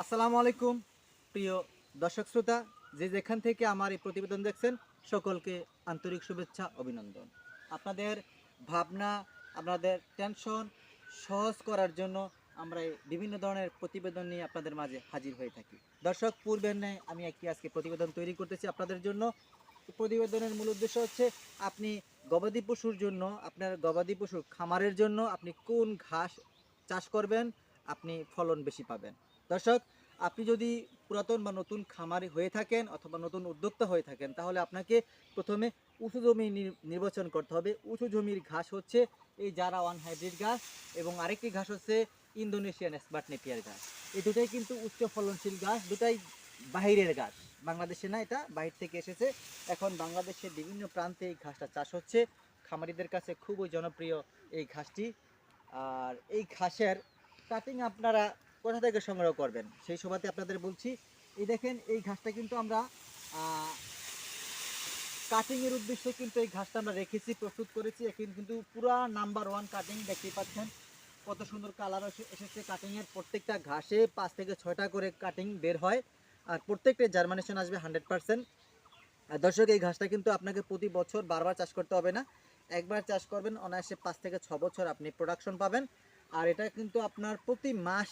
আসসালামু আলাইকুম, প্রিয় দর্শক শ্রোতা। যে যেখান থেকে আমার এই প্রতিবেদন দেখছেন, সকলকে আন্তরিক শুভেচ্ছা, অভিনন্দন। আপনাদের ভাবনা, আপনাদের টেনশন সহজ করার জন্য আমরা বিভিন্ন ধরনের প্রতিবেদন নিয়ে আপনাদের মাঝে হাজির হয়ে থাকি। দর্শক, পূর্বের ন্যায় আমি একটি আজকে প্রতিবেদন তৈরি করতেছি আপনাদের জন্য। প্রতিবেদনের মূল উদ্দেশ্য হচ্ছে, আপনি গবাদি পশুর জন্য, আপনার গবাদি পশুর খামারের জন্য আপনি কোন ঘাস চাষ করবেন, আপনি ফলন বেশি পাবেন। দর্শক, আপনি যদি পুরাতন বা নতুন খামারি হয়ে থাকেন অথবা নতুন উদ্যোক্তা হয়ে থাকেন, তাহলে আপনাকে প্রথমে উঁচু জমি নির- নির্বাচন করতে হবে। উঁচু জমির ঘাস হচ্ছে এই জারা ওয়ান হাইব্রিড ঘাস এবং আরেকটি ঘাস হচ্ছে ইন্দোনেশিয়ান স্মার্ট নেপিয়ার ঘাস। এই দুটাই কিন্তু উচ্চ ফলনশীল ঘাস, দুটাই বাহিরের ঘাস। বাংলাদেশে না এটা, বাহির থেকে এসেছে। এখন বাংলাদেশের বিভিন্ন প্রান্তে এই ঘাসটা চাষ হচ্ছে। খামারিদের কাছে খুবই জনপ্রিয় এই ঘাসটি। আর এই ঘাসের কাটিং আপনারা কোথা থেকে সংগ্রহ করবেন? সেই সভাতে আপনাদের বলছি। এই দেখেন, এই ঘাসটা কিন্তু আমরা কাটিং এর উদ্দেশ্যে কিন্তু এই ঘাসটা আমরা রেখেছি, প্রস্তুত করেছি। এখন কিন্তু পুরা নাম্বার ওয়ান কাটিং দেখতেই পাচ্ছেন। কত সুন্দর কালার এসেছে কাটিং এর প্রত্যেকটা ঘাসে পাঁচ থেকে ছয়টা করে কাটিং বের হয়। আর প্রত্যেকটা জার্মানেশন আসবে হান্ড্রেড পার্সেন্ট আর দর্শক, এই ঘাসটা কিন্তু আপনাকে প্রতি বছর বারবার চাষ করতে হবে না। একবার চাষ করবেন, অনায়াসে পাঁচ থেকে ছ বছর আপনি প্রোডাকশন পাবেন। আর এটা কিন্তু আপনার প্রতি মাস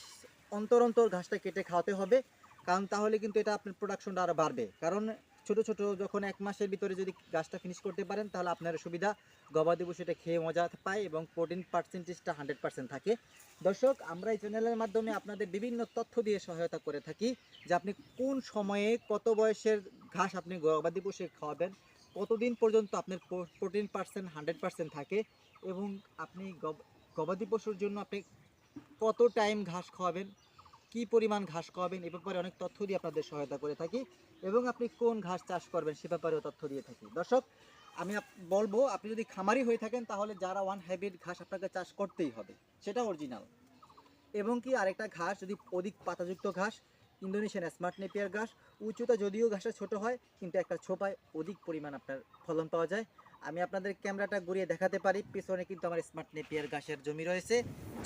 অন্তর অন্তর ঘাসটা কেটে খাওয়াতে হবে। কারণ তাহলে কিন্তু এটা আপনার প্রোডাকশনটা আরও বাড়বে। কারণ ছোট ছোট যখন এক মাসের ভিতরে যদি গাছটা ফিনিশ করতে পারেন, তাহলে আপনার সুবিধা গবাদি পশু এটা খেয়ে মজা পায় এবং প্রোটিন পার্সেন্টেজটা হান্ড্রেড পার্সেন্ট থাকে। দর্শক, আমরা এই চ্যানেলের মাধ্যমে আপনাদের বিভিন্ন তথ্য দিয়ে সহায়তা করে থাকি যে আপনি কোন সময়ে কত বয়সের ঘাস আপনি গবাদি পশু খাওয়াবেন, কতদিন পর্যন্ত আপনার প্রোটিন পার্সেন্ট হান্ড্রেড পার্সেন্ট থাকে এবং আপনি গবাদি পশুর জন্য আপনি কত টাইম ঘাস খাওয়াবেন, কি পরিমাণ ঘাস খাওয়াবেন, এ ব্যাপারে অনেক তথ্য দিয়ে আপনাদের সহায়তা করে থাকি এবং আপনি কোন ঘাস চাষ করবেন সে ব্যাপারেও তথ্য দিয়ে থাকি। দর্শক, আমি বলব, আপনি যদি খামারি হয়ে থাকেন তাহলে যারা ওয়ান হাইব্রিড ঘাস আপনাকে চাষ করতেই হবে, সেটা অরিজিনাল এবং কি আরেকটা ঘাস, যদি অধিক পাতাযুক্ত ঘাস, ইন্দোনেশিয়ান স্মার্ট নেপিয়ার ঘাস, উচ্চতা যদিও ঘাসটা ছোট হয়, কিন্তু একটা ছোপায় অধিক পরিমাণ আপনার ফলন পাওয়া যায়। আমি আপনাদের ক্যামেরাটা ঘুরিয়ে দেখাতে পারি। পিছনে কিন্তু আমার স্মার্ট নেপিয়ার ঘাসের জমি রয়েছে,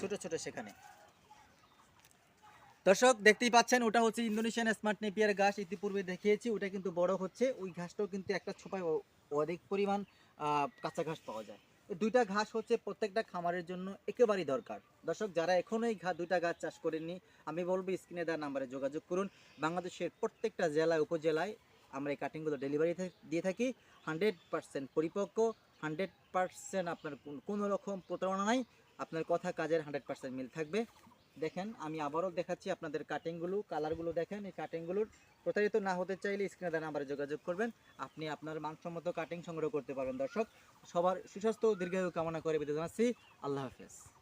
ছোট ছোট সেখানে। দর্শক, দেখতেই পাচ্ছেন, ওটা হচ্ছে ইন্দোনেশিয়ান স্মার্ট নেপিয়ার ঘাস। ইতিপূর্বে দেখিয়েছি, ওটা কিন্তু বড় হচ্ছে। ওই ঘাসটাও কিন্তু একটা ছোপায় অধিক পরিমাণ কাঁচা ঘাস পাওয়া যায়। দুইটা ঘাস হচ্ছে প্রত্যেকটা খামারের জন্য একেবারেই দরকার। দর্শক, যারা এখনও এই দুইটা গাছ চাষ করেননি, আমি বলব স্ক্রিনে দেওয়ার নাম্বারে যোগাযোগ করুন। বাংলাদেশের প্রত্যেকটা জেলায় উপজেলায় আমরা এই কাটিংগুলো ডেলিভারি দিয়ে থাকি হান্ড্রেড পার্সেন্ট পরিপক্ক হান্ড্রেড পার্সেন্ট আপনার কোন- রকম প্রতারণা নাই, আপনার কথা কাজের হান্ড্রেড পার্সেন্ট মিল থাকবে। দেখেন, আমি আবারও দেখাচ্ছি আপনাদের কাটিংগুলো কালারগুলো দেখেন, এই কাটিংগুলোর প্রতারিত না হতে চাইলে স্ক্রিনে দেওয়া নাম্বারে যোগাযোগ করবেন। আপনি আপনার মানসম্মত কাটিং সংগ্রহ করতে পারবেন। দর্শক, সবার সুস্বাস্থ্য দীর্ঘায়ু কামনা করে বিদায় জানাচ্ছি। আল্লাহ হাফেজ।